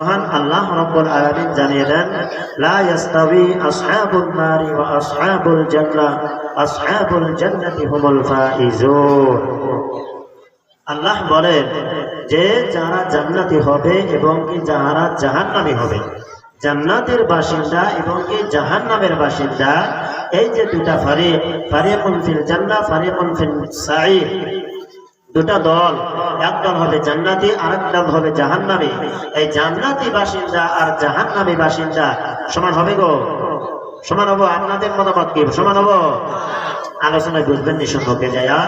মহান আল্লাহ রাব্বুল আলামিন জানিয়ে দেন, লা ইয়াস্তাবি আসহাবুন নারি ওয়া আসহাবুল জান্নাহ আসহাবুল জান্নাতি হুমুল ফাইজুন। আল্লাহ বলেন যে, যারা জান্নাতি হবে এবং কি যারা জাহান্নামী হবে। জান্নাতের বাসিন্দা এবং কি জাহান্নামের বাসিন্দা, এই যে দুটা ফারিক, ফারিকুন ফিল জান্নাহ, ফারিকুন ফিল সাঈর দুটা দল, এক দল হবে জান্নাতি আর এক দল হবে জাহান্নামী। এই জান্নাতি বাসিন্দা আর জাহান্নামী বাসিন্দা সমান হবে গো? সমান হব আপনাদের মতামত কি? সমান হব? আলোচনায় বুঝবেন নিঃসন্দেহকে যায়া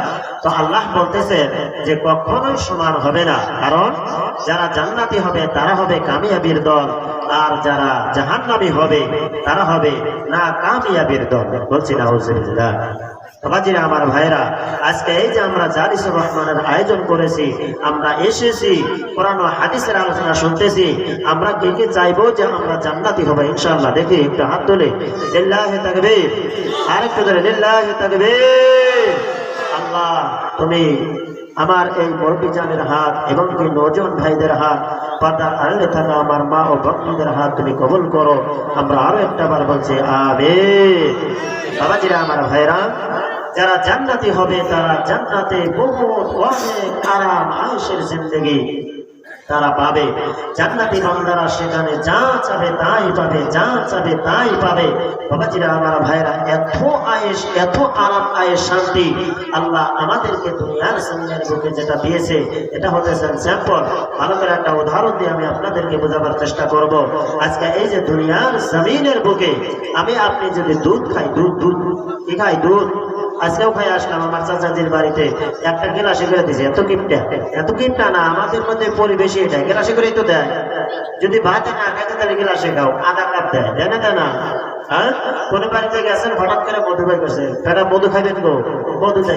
তো আল্লাহ বলতেছে যে কখনোই সমান হবে না। কারণ যারা জান্নাতি হবে, তারা হবে কামিয়াবির দল। আর যারা জাহান্নামী হবে, তারা হবে না কামিয়াবির দল। বলছি না বাবাজিরা আমার ভাইরা আজকে এই যে আমরা জালিসুর রহমানের আয়োজন করেছি, আমরা এসেছি, কোরআন হাদিসের আলোচনা শুনতেছি, আমরা কে কে চাইব যে আমরা জান্নাতি হব, ইনশাআল্লাহ। দেখি একটু হাত তুলে। লিল্লাহি তাকবীর। আরেকটু ধরে, লিল্লাহি তাকবীর। আল্লাহ, তুমি আমার এই মুরব্বী জানের হাত এবং কি নজন ভাইদের হাত পাতার আড়লে থাকা আমার মা ও ভক্তদের হাত তুমি কবুল করো। আমরা আরও একটা বার বলছি আবে বাবাজিরা আমার ভাইরা যারা জান্নাতি হবে, তারা জান্নাতে বহুত অনেক আরাম আয়েসের জিন্দগি তারা পাবে। জান্নাতি বান্দারা সেখানে যা চাবে তাই পাবে, যা চাবে তাই পাবে। বাবাজিরা, আমার ভাইরা এত আয়েস এত আরাম আয়েস শান্তি। আল্লাহ আমাদেরকে দুনিয়ার সামনের বুকে যেটা দিয়েছে, এটা হতে স্যাম্পল। ভালো করে একটা উদাহরণ দিয়ে আমি আপনাদেরকে বোঝাবার চেষ্টা করব। আজকে এই যে দুনিয়ার জমিনের বুকে, আমি আপনি যদি দুধ খাই, দুধ দুধ কি খাই? দুধ। আজকেও খাই আসলাম আমার চাচাজির বাড়িতে। একটা গেলাসে করে দিছে এত কিপটা। এত কিপটা না, আমাদের মধ্যে পরিবেশে এটা। গেলাসে করেই তো দেয়। যদি ভাতে না খাইতে তাহলে গেলাসে খাও। আধা কাপ দেয় দেয় না না? হ্যাঁ? কোন বাড়িতে হঠাৎ করে বাই করছে।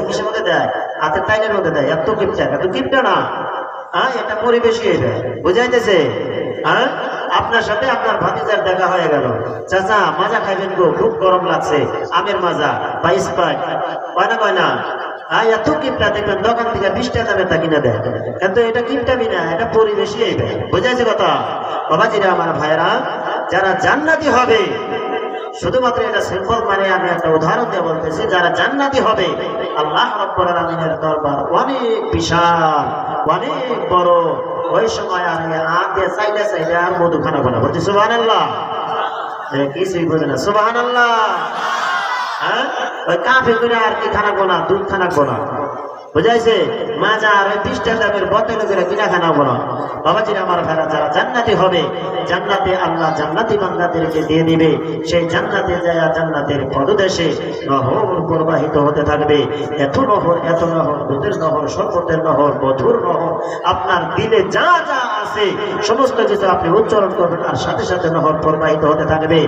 কিসের মধ্যে দেয়? হাতের টাইনের মধ্যে দেয়। এত এত হ্যাঁ এটা পরিবেশই এটা। বুঝাইতেছে? হ্যাঁ? আপনার সাথে আপনার ভাতিজার দেখা হয়ে গেল। চাচা, মাজা খাইবেন গো, খুব গরম লাগছে। আমের মাজা বা স্পাইট কয় না না দেখবেন, দোকান থেকে কিন্তু এটা না, এটা পরিবেশই কথা? বাবাজিরা, আমার ভাইরা যারা জান্নাতি হবে শুধুমাত্র এটা সিম্পল মানে আমি একটা উদাহরণ দিয়ে বলতেছি, যারা জান্নাতি হবে, আল্লাহ রব্বুল আলামিনের দরবার অনেক বিশাল, অনেক বড়। ওই সময় আমি আগে চাইলে চাইলে আর মধু খানা গোনা বলছি সুবাহ আল্লাহ কিছুই বোঝে না। সুবাহ আল্লাহ হ্যাঁ? ওই আর কি খানা গোনা? দুধ খানা গোনা। বুঝাইছে মাজা আর ওই বিশ টাকা দামের বোতল করে কিনা খানা বলো। বাবাজির আমার ভাইরা, যারা জান্নাতি হবে, জান্নাতে আল্লাহ জান্নাতি বান্দাদেরকে দিয়ে দিবে। সেই জান্নাতে যায় জান্নাতের পদদেশে নহর প্রবাহিত হতে থাকবে। এত নহর এত নহর, দুধের নহর, শরবতের নহর, মধুর নহর। আপনার দিলে যা যা আছে। সমস্ত কিছু আপনি উচ্চারণ করবেন আর সাথে সাথে নহর প্রবাহিত হতে থাকবে।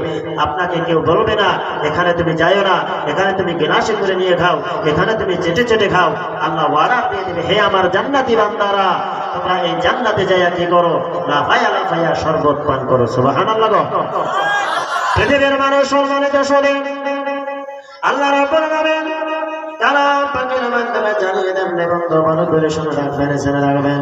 আপনাকে কেউ বলবে না, এখানে তুমি যাইও না, এখানে তুমি গেলাসে করে নিয়ে খাও, এখানে তুমি চেটে চেটে খাও। আল্লাহ ওয়ারা দিয়ে দেবে, হে আমার জান্নাতি বান্দারা, তোমরা এই জান্নাতে যাইয়া কি করো? না ভাইয়া না ভাইয়া শরবত পান করো সুবাহান আল্লাহ পৃথিবীর মানুষ সম্মানিত শোনে আল্লাহ রাব্বুল আলামিন তারা পাকের মাধ্যমে জানিয়ে দেন এবং ভালো করে শুনে রাখবেন, জেনে রাখবেন।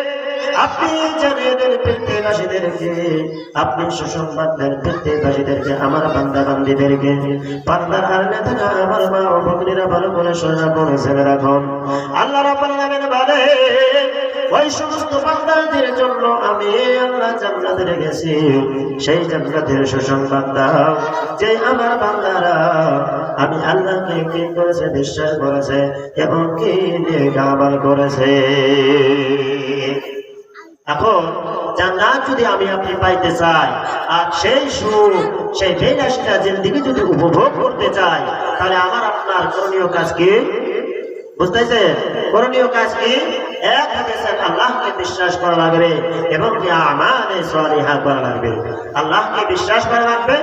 আপনি জানিয়ে দেন পৃথিবীবাসীদেরকে আপনি সুসংবাদ দেন আমার বান্দা বান্দিদেরকে বান্দার আর নেতা আমার মা ও ভগ্নীরা ভালো করে করে ছেলে রাখুন। ওই সমস্ত বান্দাদের জন্য আমি আল্লাহ জান্নাতে সেই জান্নাতের সুসংবাদ দাও। যে আমার বান্দারা, আমি আল্লাহকে কি করেছে, বিশ্বাস করেছে, এবং কি নিয়ে করেছে? এখন জান্নাত যদি আমি আপনি পাইতে চাই, আর সেই সুখ, সেই বেনাসটা জিন্দিগি যদি উপভোগ করতে চাই, তাহলে আমার আপনার করণীয় কাজ কি? বুঝতেছে করণীয় কাজ কি? এক আল্লাহকে বিশ্বাস করা লাগবে এবং কি সলিহা করা লাগবে। আল্লাহকে বিশ্বাস করা লাগবে,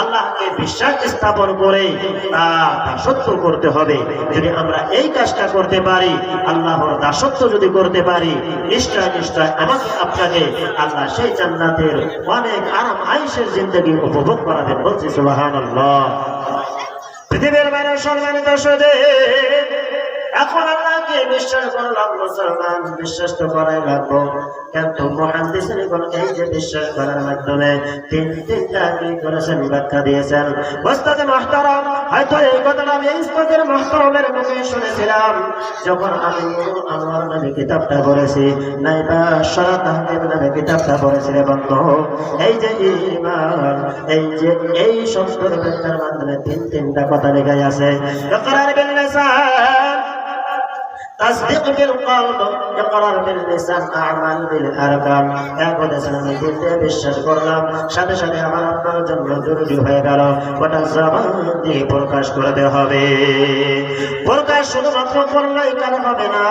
আল্লাহকে বিশ্বাস স্থাপন করে তার দাসত্ব করতে হবে। যদি আমরা এই কাজটা করতে পারি, আল্লাহর দাসত্ব যদি করতে পারি, নিশ্চয় নিশ্চয় আমাকে আপনাকে আল্লাহ সেই জান্নাতের অনেক আরাম, আয়েশের জিন্দগি উপভোগ করাবেন বলছি পৃথিবীর সম্মানিত সুদে এখন আল্লাহকে বিশ্বাস করলাম মুসলমান বিশ্বাস তো করাই লাগবো। কিন্তু কোন এই যে বিশ্বাস করার মাধ্যমে তিন তিনটা কি করেছেন, ব্যাখ্যা দিয়েছেন। ওস্তাদে মাহতারাম, হয়তো এই কথাটা আমি মাহতারামের মুখে শুনেছিলাম। যখন আমি আমার নামে কিতাবটা পড়েছি, নাইবা শরৎ আহমেদ নামে কিতাবটা পড়েছি রে এই যে ইমান, এই যে এই সংস্কৃত ব্যাখ্যার মাধ্যমে তিন তিনটা কথা লেখাই আছে। تصديق بالقلب اقرار باللسان اعمال بالاركان এক বলেছেন আমি দিল দিয়ে বিশ্বাস করলাম সাথে সাথে আমার আপনার জন্য জরুরি হয়ে গেল ওটা জবান দিয়ে প্রকাশ করতে হবে প্রকাশ শুধুমাত্র করলেই কেন হবে না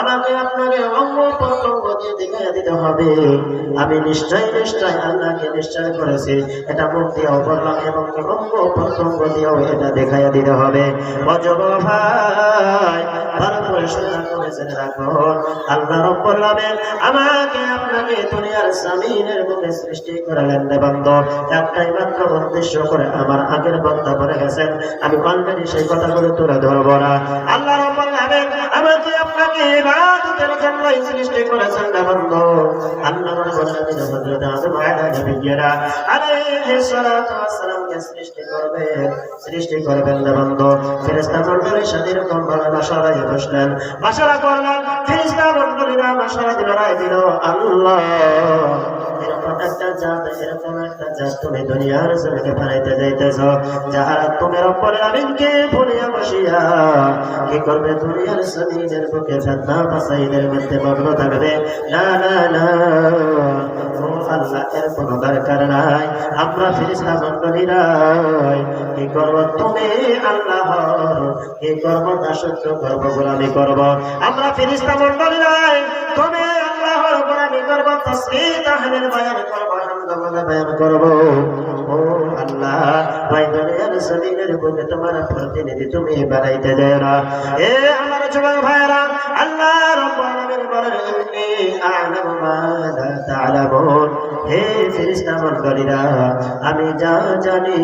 আমাকে আপনাকে অঙ্গ প্রত্যঙ্গ দিয়ে দেখিয়ে দিতে হবে আমি নিশ্চয় নিশ্চয় আল্লাহকে নিশ্চয় করেছি এটা মুখ দিয়েও বললাম এবং কি অঙ্গ প্রত্যঙ্গ দিয়েও এটা দেখাইয়া দিতে হবে অজব ভাই ভালো করে Thank you. শুনে করেছেন রাখুন আল্লাহ রব্বুল আলামিন আমাকে আপনাকে দুনিয়ার জমিনের বুকে সৃষ্টি করলেন রে বান্দা একটাই মাত্র উদ্দেশ্য করে আমার আগের বক্তা বলে গেছেন। আমি অলরেডি সেই কথাগুলো তুলে ধরবো না। আল্লাহ রব্বুল আলামিন আমাকে আপনাকে ইবাদতের জন্যই সৃষ্টি করেছেন রে বান্দা আল্লাহ রব্বুল আলামিন হযরত আদম আলাইহিস নবীরা আলাইহিস সালাতু ওয়াস সৃষ্টি করবে সৃষ্টি করবেন রে বান্দা ফেরেশতা মণ্ডলীর সাথে এরকম ভাবে বাসায় বসলেন। বাসারা করলেন ফেরেশতা মণ্ডলীরা বাসায় দিল, রায় দিল, আল্লাহ। এরকম একটা জাত, এরকম একটা জাত তুমি দুনিয়ার জমিকে বানাইতে যাইতেছ, যাহারা তুমি রব্বুল আমিনকে ভুলিয়া বসিয়া কি করবে দুনিয়ার জমিনের বুকে ফেতনা না না না। আল্লাহ এর কোনো দরকার নাই। আমরা ফিরিস্তা মন্ডলীরাই কি করব তুমি? আল্লাহ। কি করব দাসত্ব করব, গোলামি করব। আমরা ফিরিস্তা মন্ডলীরাই তুমি আল্লাহর গোলামি করব, তসবিহ তাহলিল বয়ান করব ও আল্লাহ, ভাই দুনিয়ার জমিনের বুকে তোমার প্রতিনিধি তুমি বানাইতে দেয় না। এ আমার যুবক আল্লাহ আলামিন আমি যা জানি,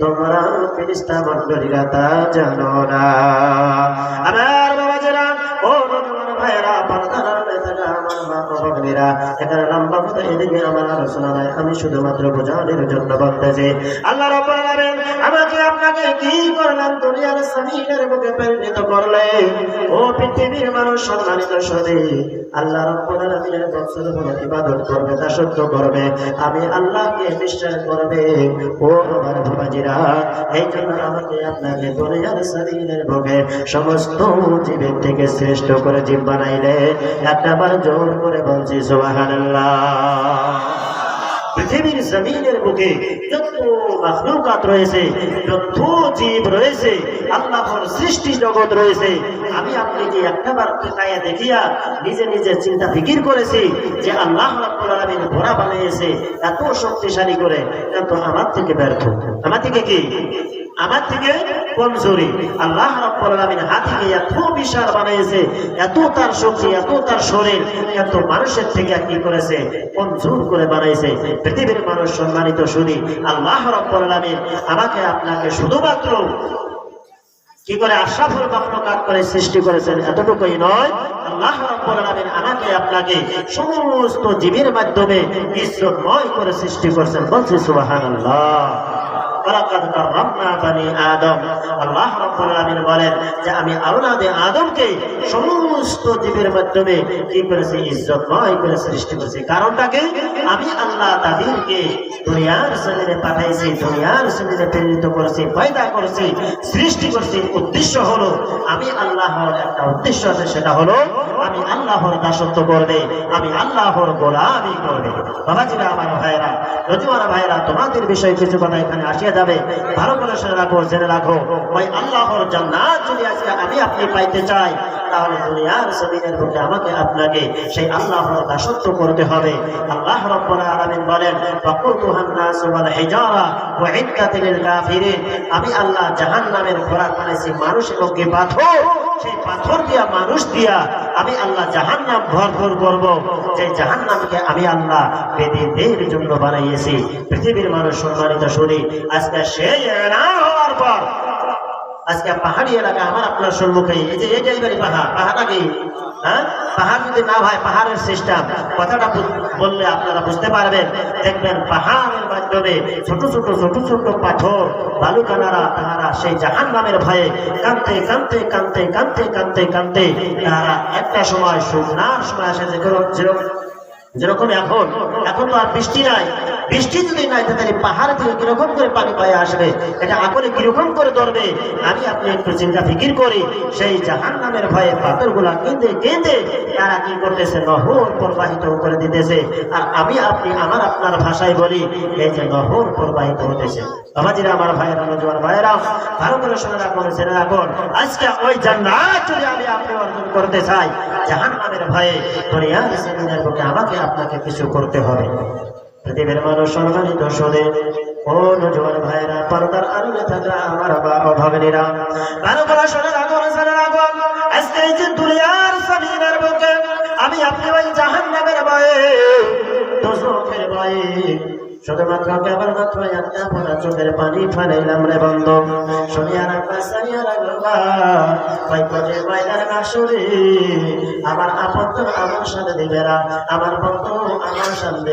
তোমরা ফেরেশতা মণ্ডলীরা তা জানো না। আমার বাবাজিরা ও ভাইরা আমার ভগ্নীরা আমি শুধুমাত্র বোঝানোর জন্য বলতেছি, আল্লাহ আমাকে আপনাকে কি দুনিয়ার প্রেরিত করলেন? ও পৃথিবীর মানুষ সম্মানিত আল্লাহ আমি আল্লাহকে বিশ্বাস করবে। ও আমার এই জন্য আমাকে আপনাকে দুনিয়ার জমিনের বুকে সমস্ত জীবের থেকে শ্রেষ্ঠ করে জীব বানাইলে একটা বার জোর করে বলছি, সুবহানাল্লাহ। পৃথিবীর জমিনের বুকে যত মাখলুকাত রয়েছে, যত জীব রয়েছে, আল্লাহর সৃষ্টি জগৎ রয়েছে, আমি আপনি যে একটা বার দেখিয়া নিজে নিজে চিন্তা ফিকির করেছি যে আল্লাহ রাব্বুল আলামিন ঘোড়া বানিয়েছে এত শক্তিশালী করে কিন্তু আমার থেকে ব্যর্থ। আমার থেকে কি? আমার থেকে কমজোরি। আল্লাহ রাব্বুল আলামিন হাতিকে এত বিশাল বানিয়েছে, এত তার শক্তি, এত তার শরীর, এত মানুষের থেকে কি করেছে? কমজোর করে বানাইছে। পৃথিবীর মানুষ সম্মানিত শুনি, আল্লাহ রাব্বুল আমাকে আপনাকে শুধুমাত্র কি করে আশরাফুল মাখলুকাত করে সৃষ্টি করেছেন এতটুকুই নয়, আল্লাহ রাব্বুল আমাকে আপনাকে সমস্ত জীবের মাধ্যমে ইজ্জতময় করে সৃষ্টি করেছেন। বলছি সুবহানাল্লাহ। ওয়ালাকাদ কাররামনা বানি আদম। আল্লাহ রাব্বুল আলামিন বলেন যে আমি আওলাদে আদমকে সমস্ত জীবের মাধ্যমে কি করেছি? ইজ্জতময় করে সৃষ্টি করেছি। কারণটাকে আমি আল্লাহ তাদেরকে দুনিয়ার জমিনে পাঠাইছি, দুনিয়ার জমিনে প্রেরিত করেছি, পয়দা করেছি, সৃষ্টি করেছি। উদ্দেশ্য হলো, আমি আল্লাহর একটা উদ্দেশ্য আছে, সেটা হলো আমি আল্লাহর দাসত্ব করবে, আমি আল্লাহর গোলামি করবে। বাবাজিরা, আমার ভাইরা রজুয়ার ভাইরা তোমাদের বিষয়ে কিছু কথা এখানে আসিয়া যাবে। ভালো করে শুনে রাখো, জেনে রাখো। ওই আল্লাহর জান্নাত যদি আজকে আমি আপনি পাইতে চাই তাহলে আমাকে আপনাকে সেই দাসত্ব করতে হবে। আল্লাহ বলেন আমি আল্লাহ মানুষ এবং কি পাথর, সেই পাথর দিয়া মানুষ দিয়া আমি আল্লাহ জাহান্নাম ভরপুর যে আমি আল্লাহ জন্য বানাইয়েছি। পৃথিবীর মানুষ সম্মানিত শুনি, আজকে সেই হওয়ার পর আজকে পাহাড়ি এলাকা আমার আপনার সম্মুখে। এই যে এই ডেলিভারি পাহাড়, পাহাড়টা কি? হ্যাঁ? পাহাড় যদি না হয়, পাহাড়ের সিস্টেম কথাটা বললে আপনারা বুঝতে পারবেন। দেখবেন পাহাড়ের মাধ্যমে ছোট ছোট ছোট ছোট পাথর, বালুকানারা তাহারা সেই জাহান নামের ভয়ে কানতে কানতে কানতে কানতে কানতে কানতে তাহারা একটা সময় শুকনার সময় আসে যেরকম যেরকম এখন। এখন তো আর বৃষ্টি নাই। বৃষ্টি যদি নাই তাহলে পাহাড় থেকে কীরকম করে পানি পায়ে আসবে? এটা আকলে কীরকম করে ধরবে? আমি আপনি একটু চিন্তা ফিকির করি, সেই জাহান নামের ভয়ে পাথরগুলা কেঁদে কেঁদে তারা কি করতেছে? নহর প্রবাহিত করে দিতেছে। আর আমি আপনি, আমার আপনার ভাষায় বলি, এই যে নহর প্রবাহিত হতেছে। আমাকে, আপনাকে কিছু করতে হবে। পৃথিবীর মানুষ সম্মানিত শোনে ও ভাইয়েরা, পর্দার থাকা আমার বা অভাবনীরা ভালো করে শুনে রাখুন ছেড়ে আজকে এই যে দুনিয়ার আমি জাহান শুধুমাত্র কেবল মাত্র একটা ফোটা চোখের পানি ফালাইলাম রে বন্ধ। শুনিয়া রাখবা সারিয়া রাখবা ওই আমার আমার সাথে আমার আমার সাথে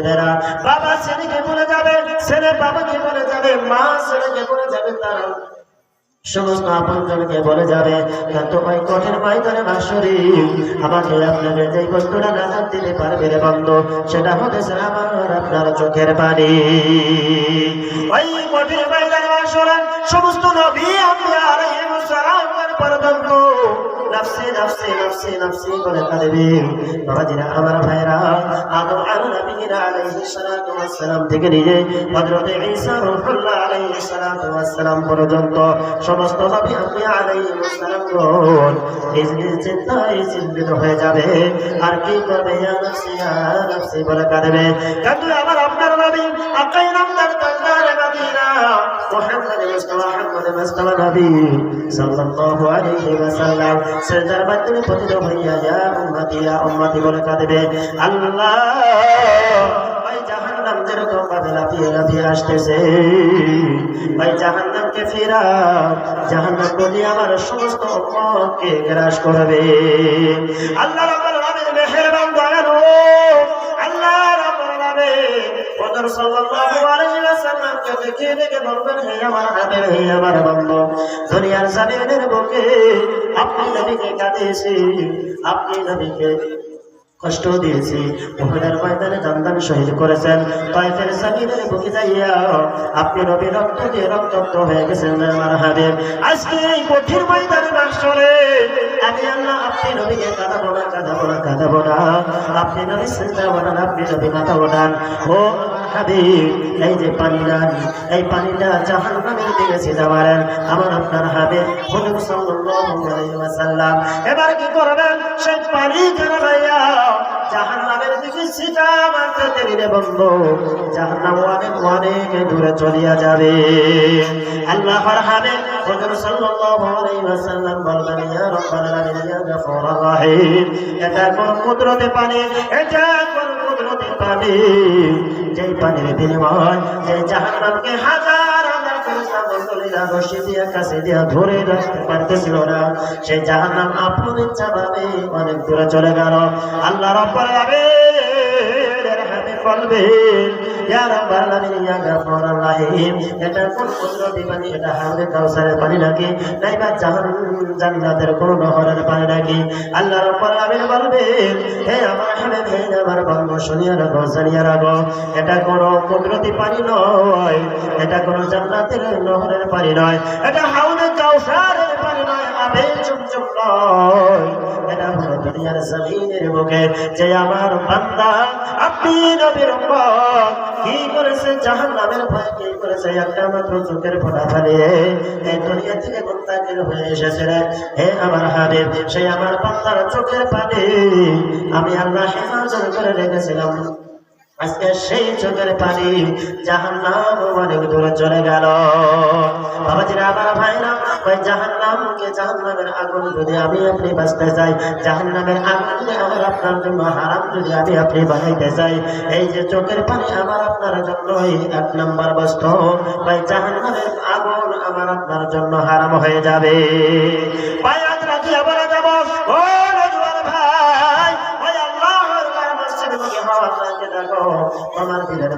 বাবা ছেলেকে বলে যাবে, ছেলে বাবাকে বলে যাবে, মা ছেলেকে বলে যাবে সমস্ত বলে যাবে আমাকে আপনাকে যে বস্তুটা নাজার দিতে পারবে রে বন্ধ, সেটা হতেছে আমার আপনার চোখের পানি। ওই বাসরে সমস্ত নবী আমি আর আমার ভাইরা আদম আলু নবীরা আলাইহিস সালাতু ওয়াস থেকে নিয়ে হযরত ঈসা রূহুল্লাহ আলাইহিস সালাতু ওয়াস পর্যন্ত সমস্ত নবী চিন্তায় চিন্তিত হয়ে যাবে। আর কি করবে? ইয়া নফসি ইয়া নফসি বলে কাঁদবে। আমার আপনার আল্লাহ ওই জাহান্নাম যেরকম জাহান্নাম আমার সমস্ত উম্মতকে গ্রাস করবে। আল্লাহ দুনিয়ার জমিনের বুকে আপনি নবীকে কাঁদিয়েছি, আপনি নবীকে কষ্ট দিয়েছি। উহুদের ময়দানে জানদান শহীদ করেছেন। তাইফের সাবিরের বুকে যাইয়া আপনি নবী রক্ত দিয়ে রক্তাক্ত হয়ে গেছেন আমার হাবিব। আজকে এই কঠিন ময়দানে বাস করে আমি আল্লাহ, আপনি নবীকে কাঁদাবো না কাঁদাবো না কাঁদাবো না। আপনি নবী চিন্তা বানান আপনি নবী মাথা ওঠান। ও এই যে পানি দান এই পানিটা জাহান নামের দিকে মারেন। আমার আপনার সাল্লাল্লাহু এবার কি করবেন? সেই পানি ভাইয়া নামের নাম অনেক দূরে চলিয়া যাবে। আল্লাহ এটা কোন কুদরতে পানি, এটা পানি, যেই পানির বিনিময়, যেই জাহানকে হাজার হাজার ফেরেশতা দিয়া ধরে সেই আপন ইচ্ছা ভাবে অনেক দূরে চলে গেল। আল্লাহ রব্বুল রহিম। এটা কোন নাকি? আল্লাহ রাব্বুল আলামিন বলবে হে আমার হাবিব, হে আমার বন্ধু, শুনিয়া রাখো, জানিয়া রাখো, এটা কোন কুদরতি পানি নয়। এটা কোন জান্নাতের নহরের পানি নয়। এটা হাওড়ে কাউসারের দুনিয়ার জমিনের যে আমার বান্দা, আপনি নবীর কি করেছে ভয় কি করেছে, একটা মাত্র চোখের ফোঁটা দুনিয়া থেকে হয়ে এসেছে রে। হে আমার আমার বান্দার চোখের পানি, আমি আল্লাহ হেফাজত করে রেখেছিলাম। আজকে সেই চোখের পানি জাহান নাম অনেক দূরে চলে গেল। বাবাজিরা, আমার ভাইরা ওই জাহান জাহান্নামের জাহান আগুন যদি আমি আপনি বাঁচতে চাই, জাহান্নামের আগুন যদি আমার আপনার জন্য হারাম যদি আমি আপনি বানাইতে চাই। এই যে চোখের পানি আমার আপনার জন্যই এক নম্বর বস্তু ভাই জাহান্নামের আগুন আমার আপনার জন্য হারাম হয়ে যাবে। ভাই